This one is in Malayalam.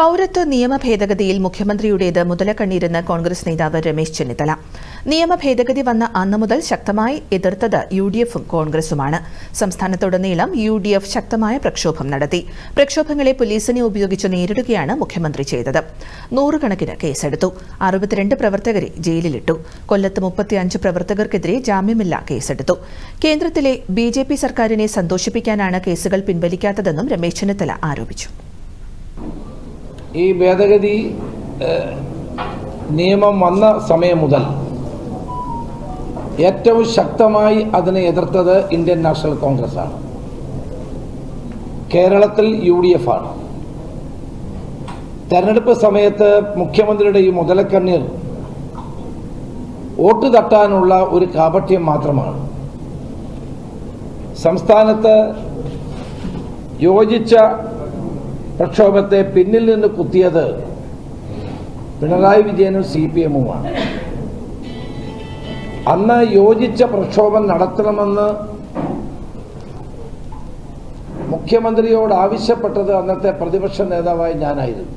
പൌരത്വ നിയമ ഭേദഗതിയിൽ മുഖ്യമന്ത്രിയുടേത് മുതലക്കണ്ണീരെന്ന് കോൺഗ്രസ് നേതാവ് രമേശ് ചെന്നിത്തല. നിയമ ഭേദഗതി വന്ന അന്നു മുതൽ ശക്തമായി എതിർത്തത് യു ഡി എഫും കോൺഗ്രസുമാണ്. സംസ്ഥാനത്തുടനീളം യു ഡി എഫ് ശക്തമായ പ്രക്ഷോഭം നടത്തി. പ്രക്ഷോഭങ്ങളെ പോലീസിനെ ഉപയോഗിച്ച് നേരിടുകയാണ് മുഖ്യമന്ത്രി ചെയ്തത്. നൂറുകണക്കിന് കേസെടുത്തു. അറുപത്തിരണ്ട് പ്രവർത്തകരെ ജയിലിലിട്ടു. കൊല്ലത്ത് മുപ്പത്തിയഞ്ച് പ്രവർത്തകർക്കെതിരെ ജാമ്യമില്ല കേസെടുത്തു. കേന്ദ്രത്തിലെ ബി സർക്കാരിനെ സന്തോഷിപ്പിക്കാനാണ് കേസുകൾ പിൻവലിക്കാത്തതെന്നും രമേശ് ചെന്നിത്തല ആരോപിച്ചു. ഈ ഭേദഗതി നിയമം വന്ന സമയം മുതൽ ഏറ്റവും ശക്തമായി അതിനെ എതിർത്തത് ഇന്ത്യൻ നാഷണൽ കോൺഗ്രസ് ആണ് കേരളത്തിൽ യു ഡി എഫ് ആണ്. തെരഞ്ഞെടുപ്പ് സമയത്ത് മുഖ്യമന്ത്രിയുടെ ഈ മുതലക്കണ്ണീർ വോട്ട് തട്ടാനുള്ള ഒരു കാപട്യം മാത്രമാണ്. സംസ്ഥാനത്ത് യോജിച്ച പ്രക്ഷോഭത്തെ പിന്നിൽ നിന്ന് കുത്തിയത് പിണറായി വിജയനും സി പി എമ്മുമാണ്. അന്ന് യോജിച്ച പ്രക്ഷോഭം നടത്തണമെന്ന് മുഖ്യമന്ത്രിയോട് ആവശ്യപ്പെട്ടത് അന്നത്തെ പ്രതിപക്ഷ നേതാവായി ഞാനായിരുന്നു.